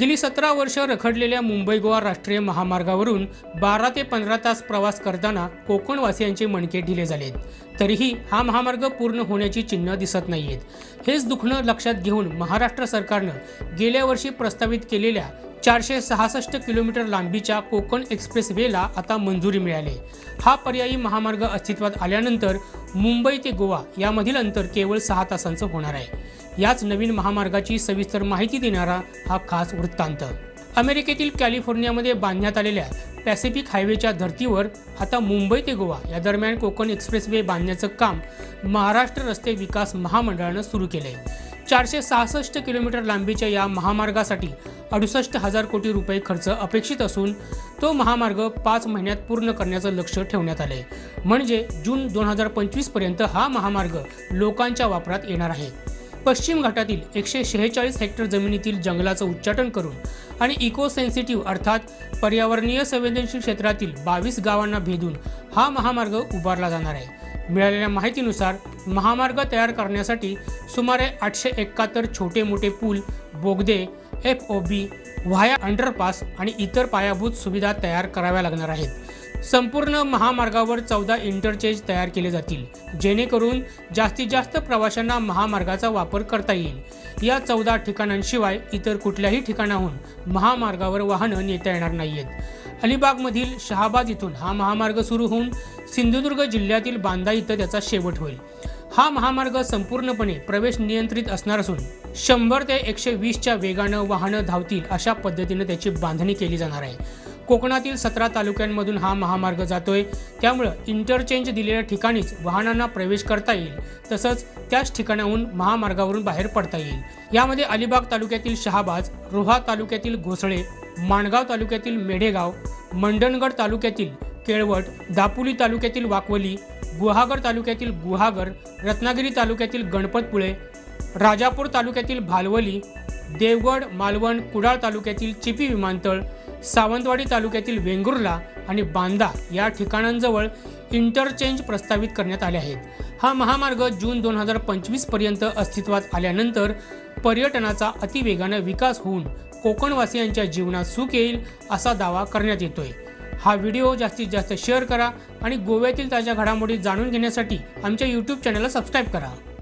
गेली सतरा वर्ष रखडलेल्या मुंबई गोवा राष्ट्रीय महामार्गावरून बारा ते पंधरा तास प्रवास करताना कोकणवासियांचे मणके ढिले झालेत. तरीही हा महामार्ग पूर्ण होण्याची चिन्ह दिसत नाहीयेत. हेच दुखणं लक्षात घेऊन महाराष्ट्र सरकारनं गेल्या वर्षी प्रस्तावित केलेल्या चारशे सहासष्ट किलोमीटर लांबीच्या कोकण एक्सप्रेस वेला आता मंजुरी मिळाली. हा पर्यायी महामार्ग अस्तित्वात आल्यानंतर मुंबई ते गोवा यामधील अंतर केवळ सहा तासांचं होणार आहे. याच नवीन महामार्गाची सविस्तर माहिती देणारा हा खास वृत्तांत. अमेरिकेतील कॅलिफोर्नियामध्ये बांधण्यात आलेल्या पॅसिफिक हायवेच्या धर्तीवर आता मुंबई ते गोवा या दरम्यान कोकण एक्सप्रेस वे बांधण्याचं काम महाराष्ट्र रस्ते विकास महामंडळानं सुरू केलं आहे चारशे सहासष्ट किलोमीटर लांबीच्या या महामार्गासाठी अडुसष्ट हजार कोटी रुपये खर्च अपेक्षित असून तो महामार्ग पाच महिन्यात पूर्ण करण्याचं लक्ष ठेवण्यात आलं आहे म्हणजे जून दोन हजार पंचवीसपर्यंत हा महामार्ग लोकांच्या वापरात येणार आहे. पश्चिम घाटातील एकशे शेहेचाळीस हेक्टर जमिनीतील जंगलाचं उच्चाटन करून आणि इको सेन्सिटिव्ह अर्थात पर्यावरणीय संवेदनशील क्षेत्रातील बावीस गावांना भेदून हा महामार्ग उभारला जाणार आहे. मिळालेल्या माहितीनुसार महामार्ग तयार करण्यासाठी सुमारे आठशे एकाहत्तर छोटे मोठे पूल बोगदे F O B via underpass आणि इतर पायाभूत सुविधा तयार कराव्या लागणार आहेत. संपूर्ण महामार्गावर चौदा इंटरचेंज तयार केले जातील जेणेकरून जास्तीत जास्त प्रवाशांना महामार्गाचा वापर करता येईल. या चौदा ठिकाणांशिवाय इतर कुठल्याही ठिकाणाहून महामार्गावर वाहनं नेता येणार नाहीयेत. अलिबागमधील शहाबाद इथून हा महामार्ग सुरू होऊन सिंधुदुर्ग जिल्ह्यातील बांदा इथं त्याचा शेवट होईल. हा महामार्ग संपूर्णपणे प्रवेश नियंत्रित असणार असून शंभर ते एकशे वीसच्या वेगानं वाहनं धावतील अशा पद्धतीनं त्याची बांधणी केली जाणार आहे. कोकणातील सतरा तालुक्यांमधून हा महामार्ग जातोय. त्यामुळं इंटरचेंज दिलेल्या ठिकाणीच वाहनांना प्रवेश करता येईल. तसंच त्याच ठिकाणाहून महामार्गावरून बाहेर पडता येईल. यामध्ये अलिबाग तालुक्यातील शहाबाज रोहा तालुक्यातील घोसळे माणगाव तालुक्यातील मेढेगाव मंडणगड तालुक्यातील केळवट दापोली तालुक्यातील वाकवली गुहागर तालुक्यातील गुहागर रत्नागिरी तालुक्यातील गणपतपुळे राजापूर तालुक्यातील भालवली देवगड मालवण कुडाळ तालुक्यातील चिपी विमानतळ सावंतवाडी तालुक्यातील वेंगुर्ला आणि बांदा या ठिकाणांजवळ इंटरचेंज प्रस्तावित करण्यात आले आहेत. हा महामार्ग जून दोन हजार पंचवीसपर्यंत अस्तित्वात आल्यानंतर पर्यटनाचा अतिवेगानं विकास होऊन कोकणवासियांच्या जीवनात सुख येईल असा दावा करण्यात येतोय. हा व्हिडिओ जास्तीत जास्त शेअर करा आणि गोव्यातील ताज्या घडामोडी जाणून घेण्यासाठी आमच्या यूट्यूब चॅनलला सबस्क्राईब करा.